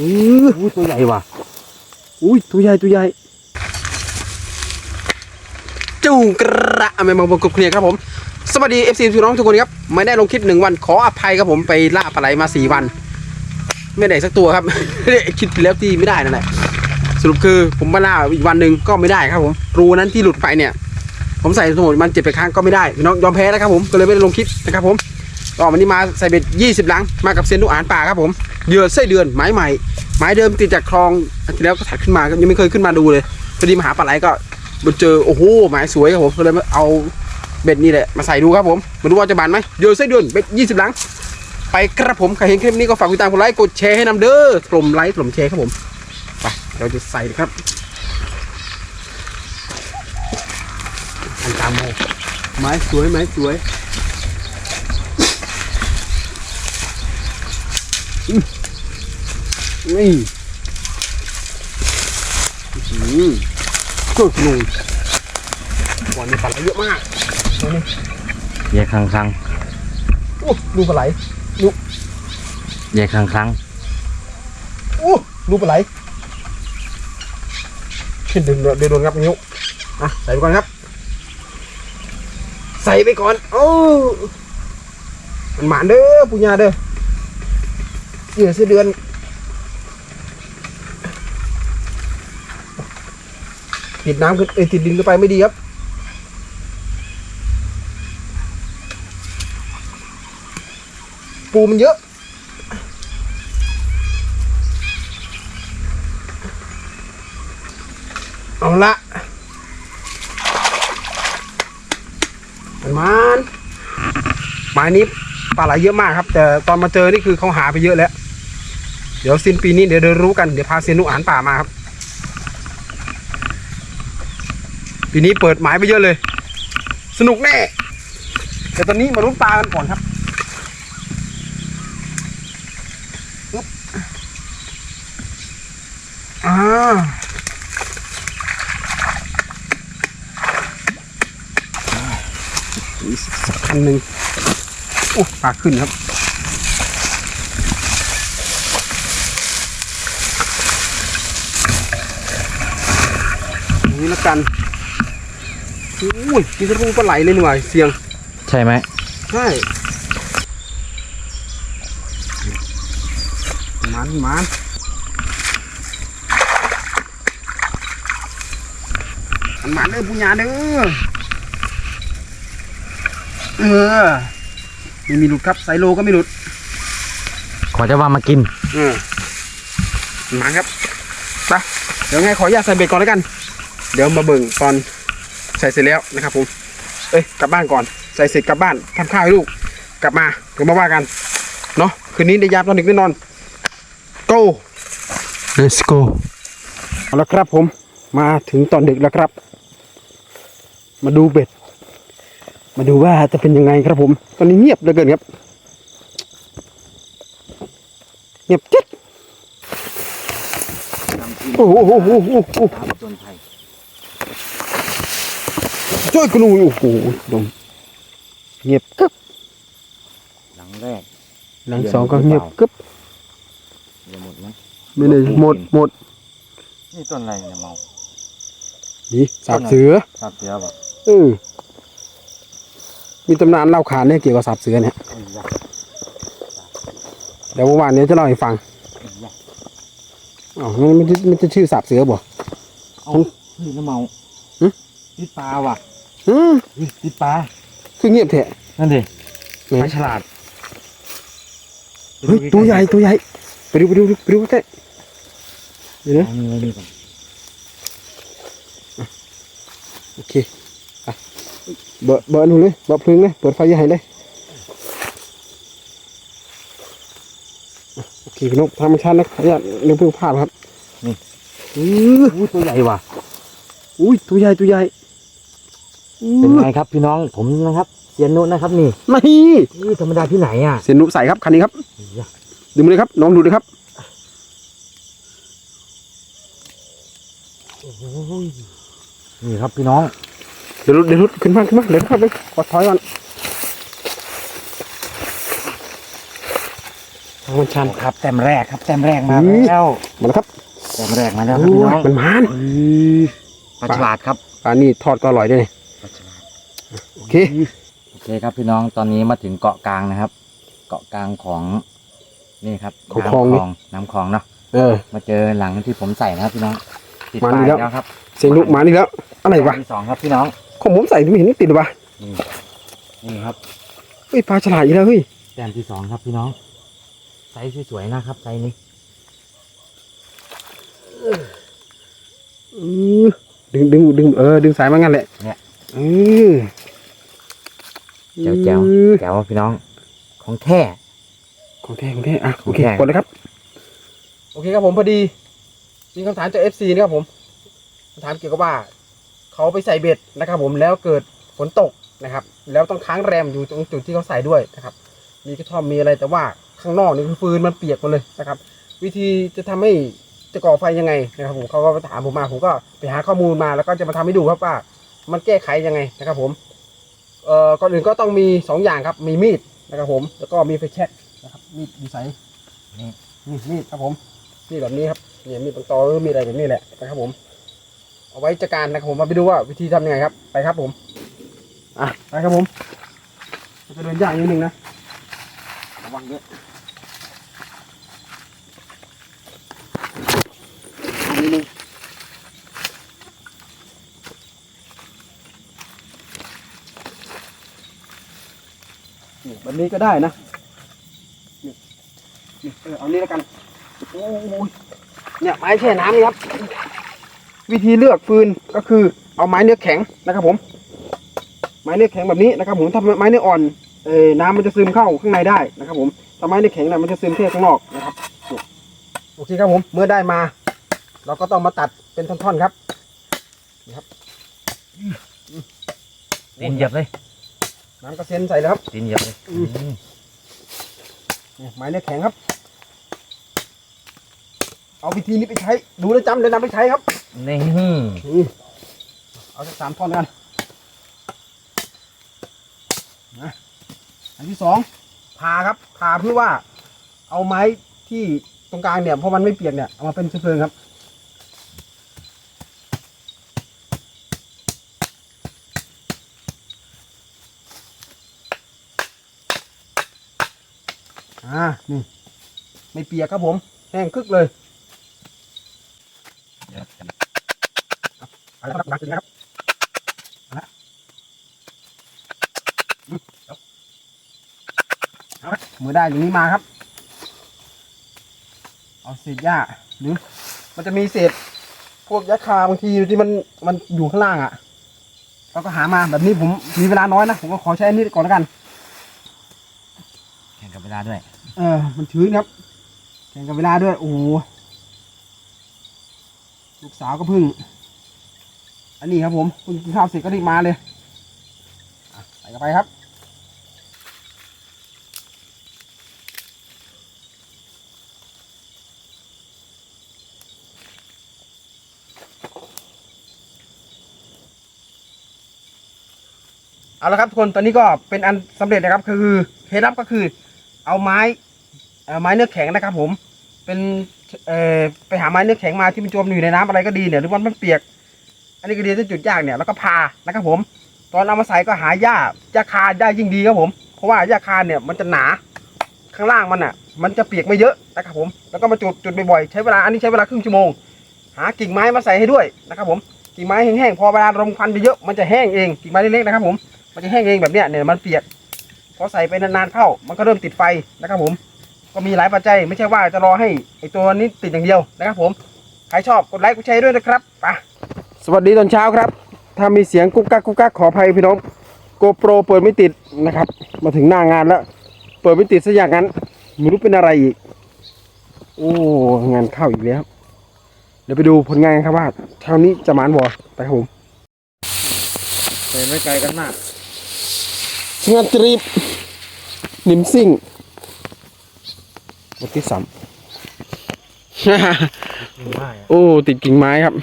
อืออุ้ยตัวใหญ่ว่ะอุ้ยตัวใหญ่ตัวใหญ่จุงกระไม่มาบนกบเคลียร์ครับผม สวัสดี FC พี่น้องทุกคนครับ ไม่ได้ลงคลิปหนึ่งวันขออภัยครับผมไปล่าปลาไหลมาสี่วัน ไม่ได้สักตัวครับ คิดไปแล้วที่ไม่ได้นั่นแหละสรุปคือผมมาล่าอีกวันหนึ่งก็ไม่ได้ครับผมรูนั้นที่หลุดไปเนี่ย ผมใส่ทั้งหมดมันเจ็ดไปครั้งก็ไม่ได้พี่น้องยอมแพ้แล้วครับผมก็เลยไม่ได้ลงคลิปนะครับผม ก็วันนี้มาใส่เบ็ด20 หลัง มากับเซนลูกอ่านป่าครับผมเหยื่อไส้เดือนไม้ใหม่ ไม้เดิมติดจากคลองที่แล้วก็ถัดขึ้นมาครับยังไม่เคยขึ้นมาดูเลยพอดีมาหาปลาไหลก็มาเจอโอ้โหหมายสวยครับผมก็เลยมาเอาเบ็ดนี่แหละมาใส่ดูครับผมมาดูว่าจะบานไหมเหยื่อไส้เดือนเบ็ด20 หลัง ไปครับผมใครเห็นคลิปนี้ก็ฝากติดตามกดไลค์กดแชร์ให้นำเด้อถล่มไลค์ถล่มแชร์ครับผมไปเราจะใส่ครับอันตามโมไม้สวยไม้สวย อืมนี่อืมก็หนุ่มวันนี้ปลาไหลเยอะมากตัวนี้ใหญ่ครั้งครั้งโอ้ดูปลาไหลใหญ่ครั้งครั้งโอ้ดูปลาไหลขึ้นดึงเดี๋ยวโดนครับนิ้วอะใส่ไปก่อนครับ ใส่ไปก่อนโอ้มันหมานเด้อปุญญาเด้อ เหยื่อเสื้อเดือนติดน้ำขึ้นเอ้ติดดินขึ้นไปไม่ดีครับปูมันเยอะ เอาละมันมันหมายนี้ปลาไหลเยอะมากครับ แต่ตอนมาเจอนี่คือเขาหาไปเยอะแล้ว ดี๋ยวสิ้นปีนี้เดี๋ยวเดินรู้กันเดี๋ยวพาเซียนนุอ่านป่ามาครับ ปีนี้เปิดหมายไปเยอะเลย สนุกแน่แต่ตอนนี้มาลุ้นปลากันก่อนครับอึ๊บอ่าอีกสักคันหนึ่งโอ้ปลาขึ้นครับ นี่ละกันอุ้ยมีกระพุ้งปลาไหลเลยหน่อยเสียง ใช่ไหมใช่มันมันมันมันเด้อปุญญาเด้อเออไม่มีหลุดครับไซโลก็ไม่หลุด ขอจะว่ามากิน เออมันมันครับไปเดี๋ยวไงขออนุญาตใส่เบ็ดก่อนแล้วกัน เดี๋ยวมาเบิ่งตอนใส่เสร็จแล้วนะครับผม เอ้ยกลับบ้านก่อน ใส่เสร็จกลับบ้านทำข้าวให้ลูก กลับมาเดี๋ยวมาว่ากัน เนาะคืนนี้ได้ยามตอนดึกแน่นอน go let's go เอาละครับผม มาถึงตอนดึกแล้วครับ มาดูเบ็ด มาดูว่าจะเป็นยังไงครับผม ตอนนี้เงียบเหลือเกินครับ เงียบจิ๊ดโอ้โหโอ้โหโอ้โหโอ้โห ตามต้นไผ่ ช่วยกนูโอ้โหดมเงียบกึบหลังแรกหลังสองก็เงียบกึบจะหมดไหมไม่ได้หมดหมดนี่ต้นอะไรเนี่ยเมาดีสาบเสือทราบเสียป่ะเออมีตำนานเล่าขานเนี่ยเกี่ยวกับสาบเสือเนี่ยไอ้ยะเดี๋ยววันนี้จะเล่าให้ฟังไอ้ยะอ๋อมันไม่ใช่ไม่ใช่ชื่อสาบเสือบ่เฮ้ยน้ำเมาหึติดปลาว่ะ อืมเฮ้ยติดปลา คือเงียบแท้นั่นดิไหนปลาฉลาดเฮ้ยตัวใหญ่ตัวใหญ่ไปดูไปดูไปดูใกล้เดี๋ยวนะ เอานี่ไว้นี่ก่อนโอเคไปเบอร์เบอร์หนูเลยเบอร์เพลิงเลย เปิดไฟใหญ่เลยอะโอเคพี่นกธรรมชาตินะขออนุญาตเรื่องเพิ่งพลาดครับอืออุ้ยตัวใหญ่ว่ะ อุ้ยตัวใหญ่ตัวใหญ่อื้อ เป็นไงครับพี่น้องผมนะครับเซียนนุนะครับนี่ไม่นี่ธรรมดาที่ไหนอะเสียนนุใส่ครับคันนี้ครับไอ้ยะดึงมาเลยครับน้องดูเลยครับโอ้ยนี่ครับพี่น้องเดี๋ยวรุดเดี๋ยวรุดขึ้นมาขึ้นมาเดี๋ยวครับเดี๋ยวขอถอยก่อนโอ้มันชันครับแต้มแรกครับแต้มแรกมาอุ้ยแล้วมาแล้วครับแต้มแรกมาแล้วครับพี่น้องมันมานปลาฉลาดครับปลานี่ทอดก็อร่อยด้วยนี่ ปลาฉลาด โอ เค โอเคครับพี่น้องตอนนี้มาถึงเกาะกลางนะครับ เกาะกลางของนี่ครับของน้ำคลองนี่น้ำคลองเนาะเออ มาเจอหลังที่ผมใส่นะครับพี่น้องติดมาปลานี่ยแล้ว แล้วครับเสียงลูกหมานี่แล้วอะไรวะที่สองครับพี่น้องของผมใส่ไม่เห็นติดเลยวะนี่นี่ครับเฮ้ยปลาฉลาดอีกแล้วเฮ้ยแต้มที่สองครับพี่น้องไซส์สวยๆนะครับไซส์นี้อือดึงดึงดึงเออดึงสายมางั้นแหละเนี่ยอือ แจ๋วแจ๋วอือแจ๋วพี่น้อง ของแท้ของแท้ของแท้อะขโอองเคแท้กดเลยครับ โอเคครับผมพอดี มีคำถามจาก FC นะครับผมคำถามเกี่ยวกับว่า เขาไปใส่เบ็ดนะครับ ผมแล้วเกิดฝนตกนะครับ แล้วต้องค้างแรมอยู่ตรงจุดที่เขาใส่ด้วยนะครับ มีกระท่อมมีอะไรแต่ว่าข้างนอกนี่คือฟืนมันเปียกหมดเลยนะครับ วิธีจะทำให้จะก่อไฟยังไงนะครับ ผมเขาก็ถามผมมาผมก็ไปหาข้อมูลมาแล้วก็จะมาทำให้ดูครับว่า มันแก้ไขยังไงนะครับ ผม เอ่อก่อนอื่นก็ต้องมีสองอย่างครับ มีมีดนะครับผม แล้วก็มีไฟแช็กนะครับ มีดดีไซน์นี่นี่มีดครับผม มีดแบบนี้ครับเนี่ยมีดปังตอหรือมีดอะไรแบบนี้แหละนะครับผม เอาไว้จัดการนะครับผม มาไปดูว่าวิธีทำยังไงครับ ไปครับผม อะ ไปครับผมมันจะเดินยากนิดนึงนะ ระวังด้วยนิดนึง บนี้ก็ได้นะนี่นี่เออเอานี้แล้วกันโอ้ยเนี่ยไม้แช่น้ำนี่ครับ วิธีเลือกฟืนก็คือเอาไม้เนื้อแข็งนะครับผม ไม้เนื้อแข็งแบบนี้นะครับผมถ้าไม้เนื้ออ่อนเอ่อน้ำมันจะซึมเข้าข้างในได้นะครับผมถ้าไม้เนื้อแข็งน่ะมันจะซึมแค่ข้างนอกนะครับโอเคครับผมเมื่อได้มา เราก็ต้องมาตัดเป็นท่อนๆครับตีนเหยียบเลย น้ำกระเซ็นใส่เลยครับตีนเหยียบเลยอืมนี่ไม้เนื้อแข็งครับ เอาวิธีนี้ไปใช้ ดูแลวจำเดี๋ยวนำไปใช้ครับนี่นี่เอาสักสามท่อนกันนะอันที่สองพาครับพาเพื่อว่า เอาไม้ที่ตรงกลางเนี่ยเพราะมันไม่เปียกเนี่ยเอามาเป็นเชื้อเพลิงครับ อ่านี่ไม่เปียกครับผม แห้งคึกเลยเอาละครับหลังจากนี้นะครับเอาละเอาละมือได้อย่างนี้มาครับ เอาเศษหญ้าหรือ มันจะมีเศษพวกยาคาบางทีที่มันมันอยู่ข้างล่างอะเราก็หามาแบบนี้ผมมีเวลาน้อยนะ ผมก็ขอใช้อันนี้ก่อนแล้วกัน แข่งกับเวลาด้วย เออ มันชื้นครับ แข่งกับเวลาด้วย โอ้ลูกสาวก็พึ่ง อันนี้ครับผมคุณกินข้าวเสร็จก็รีบมาเลยใส่เข้าไปครับเอาละครับทุกคนตอนนี้ก็เป็นอันสำเร็จนะครับ คือเคล็ดลับก็คือ เอาไม้ ไม้เนื้อแข็งนะครับ ผม เป็นเอ่อไปหาไม้เนื้อแข็งมาที่มันจมอยู่ในน้ำอะไรก็ดีเนี่ยหรือว่ามันเปียก อันนี้ก็ดีที่จุดยากเนี่ยแล้วก็พานะครับ ผม ตอนเอามาใส่ก็หาหญ้าหญ้าคาหญ้ายิ่งดีครับผม เพราะว่าหญ้าคาเนี่ยมันจะหนาข้างล่างมันอะ มันจะเปียกไม่เยอะนะครับ ผม แล้วก็มาจุดจุดบ่อยๆใช้เวลาอันนี้ใช้เวลาครึ่งชั่วโมง หากิ่งไม้มาใส่ให้ด้วยนะครับผมกิ่งไม้แห้งๆพอเวลาลมควันไปเยอะมันจะแห้งเองกิ่งไม้เล็กๆนะครับ ผมมันจะแห้งเองแบบเนี้ยเนี่ยมันเปียกพอใส่ไปนานๆเข้ามันก็เริ่มติดไฟนะครับผม ก็มีหลายปัจจัยไม่ใช่ว่าจะรอให้ไอตัวนี้ติดอย่างเดียวนะครับผมใครชอบกดไลค์กดแชร์ด้วยนะครับไปสวัสดีตอนเช้าครับ ถ้ามีเสียงกุ๊กกักกุ๊กกักขออภัยพี่น้องโกโปรเปิดไม่ติดนะครับ มาถึงหน้างานแล้ว เปิดไม่ติดซะอย่างนั้นไม่รู้เป็นอะไรอีก โอ้งานเข้าอีกแล้ว เดี๋ยวไปดูผลงานกันครับว่าเท่านี้จะหมานบอไปครับผมไปไม่ไกลกันมากงานจรีบนิมซิ่ง วันที่สามโอ้ติดกิ่งไม้ครับ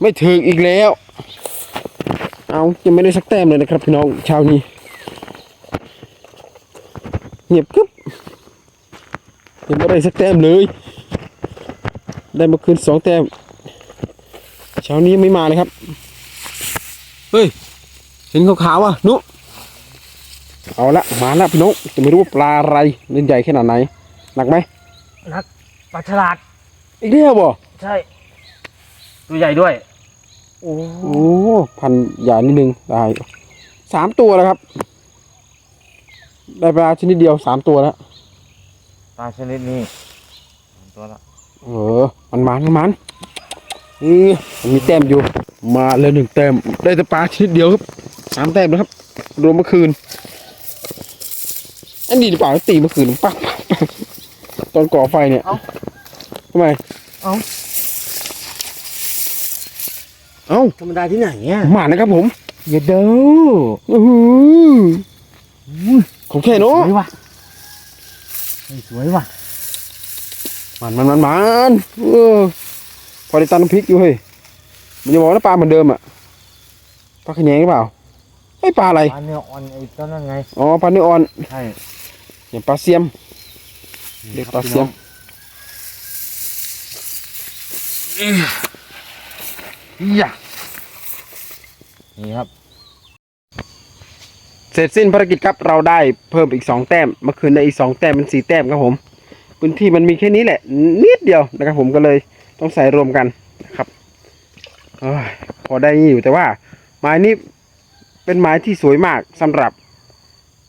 ไม่ถึงอีกแล้ว เอายังไม่ได้สักแต้มเลยนะครับพี่น้องเช้านี้เงียบกึ๊บยังไม่ได้สักแต้มเลย ได้มาคืนสองแต้มเช้านี้ไม่มาเลยครับ เฮ้ย เห็นขาวๆอะนุ เอาละมาละพี่นุจะไม่รู้ว่าปลาอะไรเล่นใหญ่ขนาดไหนหนักไหมนักปลาฉลาดอีกแล้วบ่ใช่ตัวใหญ่ด้วย โอ้โอ้พันใหญ่นิดนึงได้สามตัวแล้วครับ ได้ปลาชนิดเดียวสามตัวแล้วปลาชนิดนี้ตัวละเออมันมันมันมันอืมมันมีแต้มอยู่ มาเลยหนึ่งแต้มได้แต่ปลาชนิดเดียวครับสามแต้มแล้วครับ รวมเมื่อคืน อันนี้ดีกว่าตีเมื่อคืนปักปักปักตอนก่อไฟเนี่ยทำไมเอ้า เอ้าธรรมดาที่ไหนเนี่ยหมานะครับผมอย่าเด้ออื้อหือของแค่สเนาะวยว่ะเฮ้ยสวยว่ะมันมันมันมันเออพอได้ตันน้ำพริกอยู่เฮ้ยมันจะบอกว่าปลาเหมือนเดิมอะปลาขะแยงหรือเปล่าไอ้ยปลาอะไรปลาเนื้ออ่อนไอ้ต้นนั่นไงอ๋อปลาเนื้ออ่อน ใช่ อย่างปลาเสียมเรียกปลาเสียมอย่านี่ครับ เสร็จสิ้นภารกิจครับเราได้เพิ่มอีกสองแต้มเมื่อคืนได้อีกสองแต้มเป็นสี่แต้มครับผม พื้นที่มันมีแค่นี้แหละ นิดเดียวนะครับผมก็เลยต้องใส่รวมกันนะครับเอ้ยพอได้อยู่แต่ว่าไม้นี้เป็นไม้ที่สวยมากสำหรับ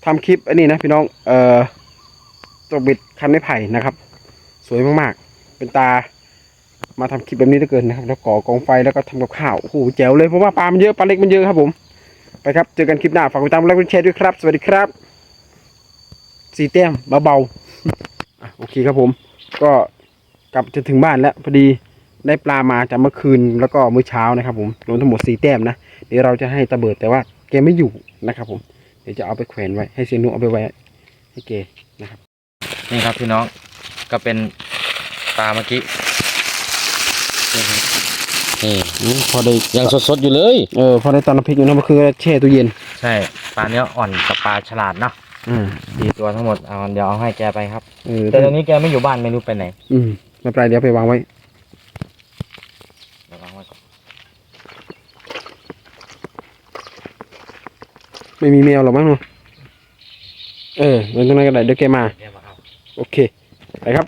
ทำคลิปอันนี้นะพี่น้อง เอ่อตกบิดคันไม้ไผ่นะครับ สวยมากๆ เป็นตา มาทำคลิปแบบนี้เหลือเกินนะครับ แล้วก่อกองไฟแล้วก็ทำกับข้าว โอ้โหแจ๋วเลย เพราะว่าปลามันเยอะ ปลาเล็กมันเยอะครับผม ไปครับ เจอกันคลิปหน้า ฝากกดติดตามและกดแชร์ด้วยครับ สวัสดีครับ สีแต้มเบาๆโอเคครับผม ก็กลับจะถึงบ้านแล้วพอดีได้ปลามาจากเมื่อคืนแล้วก็มื้อเช้านะครับผมรวมทั้งหมดสี่แต้มนะเดี๋ยวเราจะให้ตะเบิดแต่ว่าแกไม่อยู่นะครับผม ดี๋ยวจะเอาไปแขวนไว้ ให้เซียนนุเอาไปไว้ให้แกนะครับ นี่ครับพี่น้องก็เป็นปลาเมื่อกี้นี่อืมพอได้ยังสดๆอยู่เลย เออพอได้ตอนน้ำพริกอยู่นะเมื่อคืนแช่ตู้เย็น ใช่ปลาเนื้ออ่อนกับปลาฉลาดเนาะอืมสี่ตัวทั้งหมดเอาเดี๋ยวเอาให้แกไปครับ เออแต่ตอนนี้แกไม่อยู่บ้านไม่รู้ไปไหน อืมไม่เป็นไรเดี๋ยวไปวางไว้ เดี๋ยววางไว้ก่อน ไม่มีแมวหรอกมั้งเนาะเออเดินตรงนั้นก็ได้เดี๋ยวแกมา แกมาเอา โอเค ไปครับ